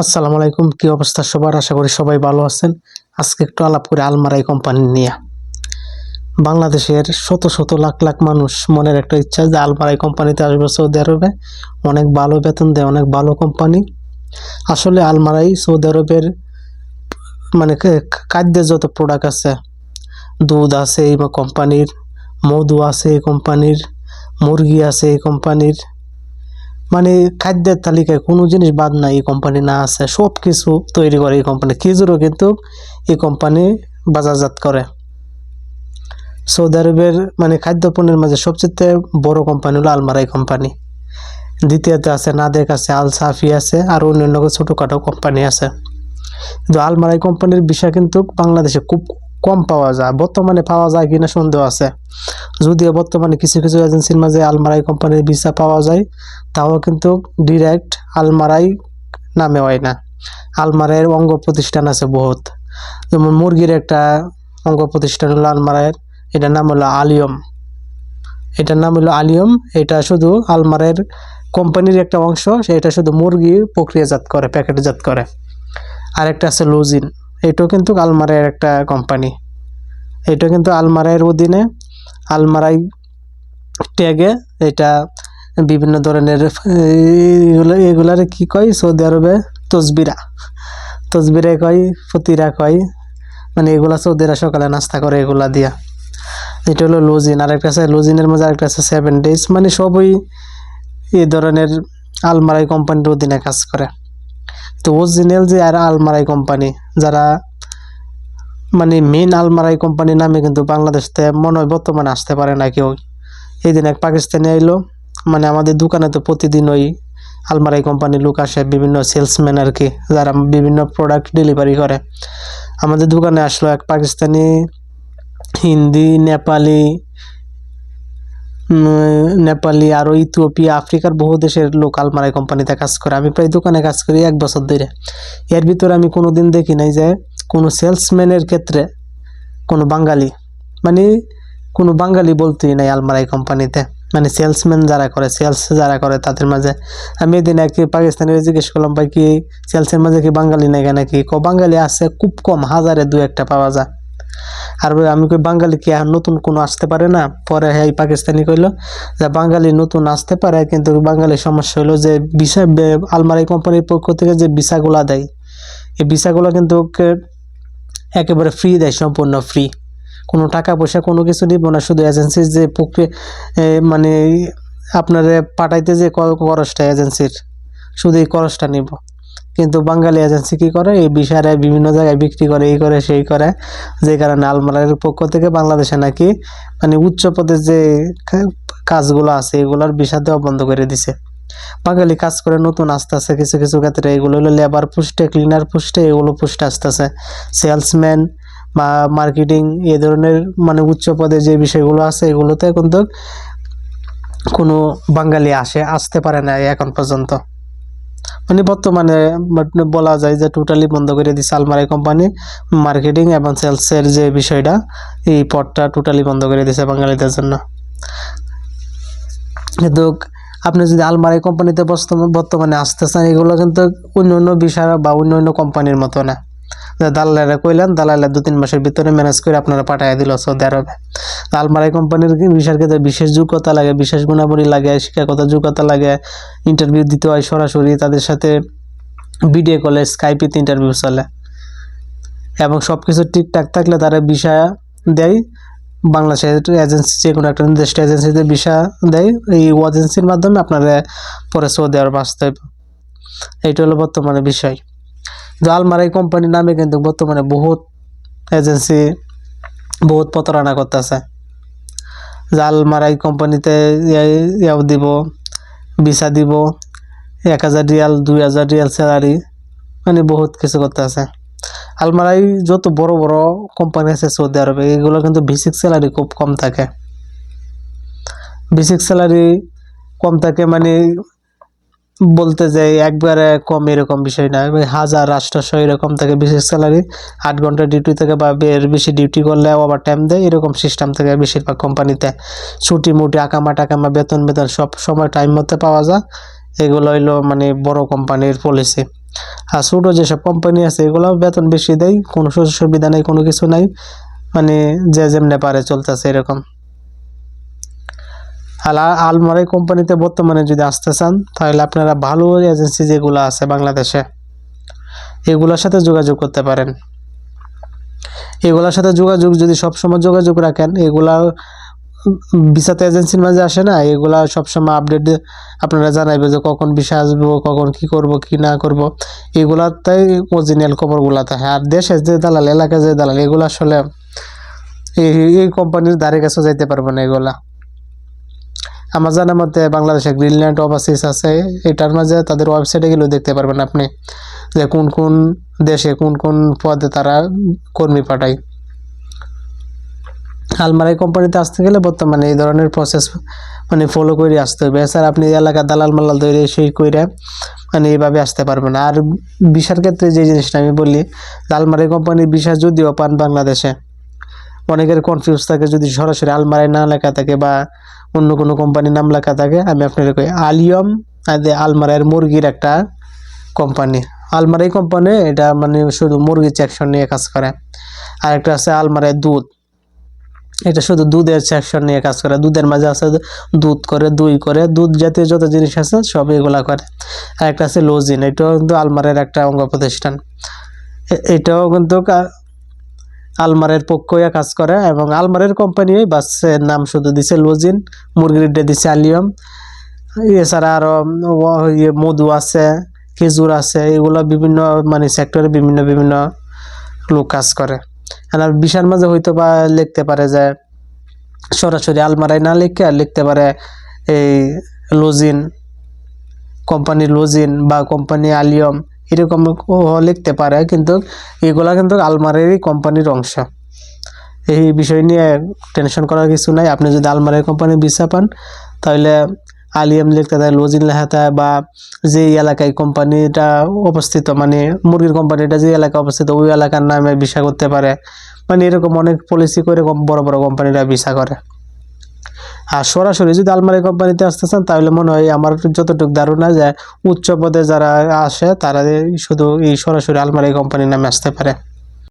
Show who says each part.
Speaker 1: আসসালামু আলাইকুম, কি অবস্থা সবার? আশা করি সবাই ভালো আছেন। আজকে একটু আলাপ করে আলমারাই কোম্পানি নিয়ে। বাংলাদেশের শত শত লাখ লাখ মানুষ মনের একটা ইচ্ছা যে আলমারাই কোম্পানিতে আসবে সৌদি আরবে। অনেক ভালো বেতন দেয়, অনেক ভালো কোম্পানি। আসলে আলমারাই সৌদি আরবের মানে খাদ্যের যত প্রোডাক্ট আছে, দুধ আছে এই কোম্পানির, মধু আছে এই কোম্পানির, মুরগি আছে এই কোম্পানির মানে খাদ্যের তালিকায় কোনো জিনিস বাদ নাই, এই কোম্পানি না আছে সব কিছু তৈরি করে এই কোম্পানি খেজুরও কিন্তু এই কোম্পানি বাজারজাত করে। সৌদি আরবের মানে খাদ্য পণ্যের মাঝে সবচেয়ে বড় কোম্পানি হলো আলমারাই কোম্পানি দ্বিতীয়তে আছে নাদেক আছে, আল সাফি আছে, আর অন্যান্য ছোটোখাটো কোম্পানি আছে। কিন্তু আলমারাই কোম্পানির বিষয় কিন্তু বাংলাদেশে খুব কম পাওয়া যায়। বর্তমানে পাওয়া যায় কিনা সন্দেহ আছে। যদিও বর্তমানে কিছু কিছু এজেন্সির মাঝে আলমারাই কোম্পানির ভিসা পাওয়া যায়, তাও কিন্তু ডিরেক্ট আলমারাই নামে হয় না। আলমারাইয়ের অঙ্গ প্রতিষ্ঠান আছে বহুত। যেমন মুরগির একটা অঙ্গ প্রতিষ্ঠান হলো আলমারাইয়ের, এটার নাম হলো আলিয়ম। এটার নাম হলো আলিয়ম, এটা শুধু আলমারের কোম্পানির একটা অংশ সেটা শুধু মুরগি প্রক্রিয়াজাত করে, প্যাকেটজাত করে। আরেকটা আছে লুজিন। এটাও কিন্তু আলমারাইয়ের একটা কোম্পানি এটা কিন্তু আলমারাইয়ের অধীনে আলমারাই ট্যাগে এটা বিভিন্ন ধরনের, এগুলো, এগুলার কি কয়? সৌদি আরবে তসবিরা। তসবিরা কয়, ফতিরা কয় মানে এগুলা সৌদিরা সকালে নাস্তা করে এগুলা দিয়া। এটা হলো লুজিন আরেকটা আছে লুজিনের মধ্যে আরেকটা আছে সেভেন ডেজ মানে সবই এই ধরনের আলমারাই কোম্পানির অধীনে কাজ করে। তো অরিজিনাল যে আর আলমারাই কোম্পানি যারা মানে মেন আলমারাই কোম্পানি নামে কিন্তু বাংলাদেশ থেকে মনে হয় বর্তমানে আসতে পারে না কেউ। এই দিন এক পাকিস্তানি আইলো মানে আমাদের দোকানে তো প্রতিদিন ওই আলমারাই কোম্পানির লোক আসে, বিভিন্ন সেলসম্যান আর কি, যারা বিভিন্ন প্রোডাক্ট ডেলিভারি করে। আমাদের দোকানে আসলো এক পাকিস্তানি, হিন্দি, নেপালি নেপালি আরও ইথিওপিয়া, আফ্রিকার বহু দেশের লোক আলমারাই কোম্পানিতে কাজ করে। আমি প্রায় দোকানে কাজ করি এক বছর ধরে এর ভিতরে আমি কোনো দিন দেখি নাই যে কোনো সেলসম্যানের ক্ষেত্রে কোনো বাঙালি মানে কোনো বাঙালি বলতেই নাই আলমারাই কোম্পানিতে মানে সেলসম্যান যারা করে সেলস যারা করে তাদের মাঝে। আমি এদিন এক পাকিস্তানির জিজ্ঞেস করলাম, ভাই, কি সেলসের মাঝে কি বাঙালি নাই নাকি? ক বাঙালি আছে, খুব কম, হাজারে দু একটা পাওয়া যায়। আর আমি কই বাঙালি কি আর নতুন কোনো আসতে পারে না? পরে এই পাকিস্তানি কইলো যে বাঙালি নতুন আসতে পারে কিন্তু বাঙালির সমস্যা হলো যে ভিসা আলমারি কোম্পানির পক্ষ থেকে যে ভিসাগুলা দেয় এই ভিসাগুলো কিন্তু ওকে একেবারে ফ্রি দেয় সম্পূর্ণ ফ্রি কোনো টাকা পয়সা কোনো কিছু নিব না শুধু এজেন্সির যে এ, মানে আপনারে পাঠাইতে যে খরচটা এজেন্সির শুধু এই খরচটা নিব। কিন্তু বাঙালি এজেন্সি কী করে? এই বিষয়ে বিভিন্ন জায়গায় বিক্রি করে, এই করে, সেই করে। যে কারণে আলমারের পক্ষ থেকে বাংলাদেশে নাকি মানে উচ্চ পদের যে কাজগুলো আছে, এগুলোর বিষা দেওয়া বন্ধ করে দিছে। বাঙালি কাজ করে, নতুন আস্তে আস্তে কিছু কিছু ক্ষেত্রে এগুলো হলো লেবার পুষ্টে ক্লিনার পুষ্টে এগুলো পুষ্টে আস্তে আস্তে সেলসম্যান বা মার্কেটিং এ ধরনের মানে উচ্চ পদে যে বিষয়গুলো আছে, এগুলোতে কিন্তু কোনো বাঙালি আসে, আসতে পারে না এখন পর্যন্ত। মানে বর্তমানে মানে বলা যায় যে টোটালি বন্ধ করে দিচ্ছে আলমারাই কোম্পানি মার্কেটিং এবং সেলসের যে বিষয়টা, এই পথটা টোটালি বন্ধ করে দিয়েছে বাঙালিদের জন্য। কিন্তু আপনি যদি আলমারি কোম্পানিতে বর্তমান- আসতে চান এগুলো কিন্তু অন্য অন্য বিষয় বা অন্য অন্য কোম্পানির মতো না। দালালেরা কইলেন দালালে দু তিন মাসের ভিতরে ম্যানেজ করে আপনারা পাঠিয়ে দিল সৌদি আরবে। তো আলমারি কোম্পানির বিষয়ের ক্ষেত্রে বিশেষ যোগ্যতা লাগে, বিশেষ গুণাবলী লাগে, শিক্ষাগত যোগ্যতা লাগে? ইন্টারভিউ দিতে হয় সরাসরি, তাদের সাথে ভিডিও কলে স্কাইপিতে ইন্টারভিউ চলে। এবং সব কিছু ঠিকঠাক থাকলে তারা ভিসা দেয়। বাংলাদেশের এজেন্সি যে কোনো একটা নির্দিষ্ট এজেন্সিতে ভিসা দেয়। এই এজেন্সির মাধ্যমে আপনারা পরে সৌদি আরব আসতে হবে এইটা হলো বর্তমানে বিষয়। যে আলমারাই কোম্পানির নামে কিন্তু বর্তমানে বহুত এজেন্সি বহুত প্রতারণা করতেছে। যে আলমারাই কোম্পানিতে ইয়ে- ইয়াও দিব ভিসা দিব, এক হাজার রিয়াল, দুই হাজার রিয়াল স্যালারি মানে বহুত কিছু করতে আছে আলমারাই যত বড় বড় কোম্পানি আছে সৌদি আরবে, এগুলো কিন্তু বেসিক স্যালারি খুব কম থাকে। বেসিক স্যালারি কম থাকে মানে বলতে যাই একবারে কম এরকম বিষয় না হাজার রাষ্ট্রশো এরকম থাকে বেসিক স্যালারি আট ঘণ্টা ডিউটি থেকে বা এর বেশি ডিউটি করলে ওভার টাইম দেয়, এরকম সিস্টেম থেকে বেশিরভাগ কোম্পানিতে ছুটি মুটি, আকামা টাকামা, বেতন বেতন, সব সময় টাইম মতো পাওয়া যায়। এগুলো হইল মানে বড় কোম্পানির পলিসি আর ছোটো যেসব কোম্পানি আছে এগুলো বেতন বেশি দেয়, কোনো সুযোগ সুবিধা নেই, কোনো কিছু নাই। মানে যে যেমনে পারে চলতেছে এরকম। আর আ- আলমারি কোম্পানিতে বর্তমানে যদি আসতে চান, তাহলে আপনারা ভালো এজেন্সি যেগুলো আছে বাংলাদেশে, এগুলোর সাথে যোগাযোগ করতে পারেন। এগুলোর সাথে যোগাযোগ যদি সবসময় যোগাযোগ রাখেন, এগুলা ভিসাতে এজেন্সির মাঝে আসে না, এগুলা সবসময় আপডেট আপনারা জানাইবে যে কখন ভিসা আসব, কখন কি করব, কি না করব, এগুলাতেই অরিজিনাল খবরগুলা থাকে। আর দেশের যে দালাল এলাকায় যে দালাল, এগুলো আসলে এই কোম্পানির ধারে কাছে যাইতে পারবে না এগুলা। আমার জানার মতে বাংলাদেশে গ্রিনল্যান্ড অফিস আছে। এটার মাঝে তাদের ওয়েবসাইটে গেলেও দেখতে পারবেন আপনি যে কোন কোন দেশে কোন কোন পদে তারা কর্মী পাঠায়। আলমারাই কোম্পানিতে আসতে গেলে বর্তমানে এই ধরনের প্রসেস মানে ফলো করে আসতে হবে। এছাড়া আপনি এলাকার দালাল মালাল তৈরি সেই করে মানে এইভাবে আসতে পারবেন। আর বিশার ক্ষেত্রে যে জিনিসটা আমি বলি আলমারি কোম্পানির বিশা যদিও পান বাংলাদেশে। অনেকের কনফিউজ থাকে যদি সরাসরি আলমারায় না লেখা থাকে বা অন্য কোনো কোম্পানির নাম লেখা থাকে, আমি আপনাকে কই, আলিয়ম আলমারায়ের মুরগির একটা কোম্পানি আলমারাই কোম্পানি এটা মানে শুধু মুরগির সেকশন নিয়ে কাজ করে। আর একটা আছে আলমারায় দুধ। এটা শুধু দুধের সেকশন নিয়ে কাজ করে। দুধের মাঝে আছে দুধ করে, দই করে, দুধ জাতীয় যত জিনিস আছে সব এগুলা করে। আর একটা আছে লোজিন, এটাও কিন্তু আলমারের একটা অঙ্গ প্রতিষ্ঠান। এটাও কিন্তু আলমারের পক্ষ হয়ে কাজ করে এবং আলমারের কোম্পানি ওই বাসের নাম শুধু দিছে লোজিন, মুরগির দিছে আলিয়ম। এছাড়া আরও ইয়ে মধু আছে, খেজুর আছে, এগুলো বিভিন্ন মানে সেক্টরে বিভিন্ন বিভিন্ন লোক কাজ করে। আর বিশাল মাঝে হয়তো বা লিখতে পারে যে, সরাসরি আলমারায় না লিখে লিখতে পারে এই লোজিন কোম্পানি লোজিন বা কোম্পানি আলিয়ম। এরকম লিখতে পারে, কিন্তু এগুলা কিন্তু আলমারেরই কোম্পানির অংশ। এই বিষয় নিয়ে টেনশন করার কিছু নাই। আপনি যদি আলমারের কোম্পানির ভিসা পান, তাহলে আলিয়াম লিখতে থাকে লোজিন লেখা বা যে এলাকায় কোম্পানিটা অবস্থিত মানে মুরগির কোম্পানিটা যে এলাকায় অবস্থিত, ওই এলাকার নামে ভিসা করতে পারে। মানে এরকম অনেক পলিসি করে বড় বড় কোম্পানিরা ভিসা করে। আর সরাসরি যদি আলমারি কোম্পানিতে আসতে চান, তাহলে মনে হয় আমার যতটুকু ধারণা যে উচ্চ পদে যারা আসে, তারা শুধু এই সরাসরি আলমারি কোম্পানির নামে আসতে পারে।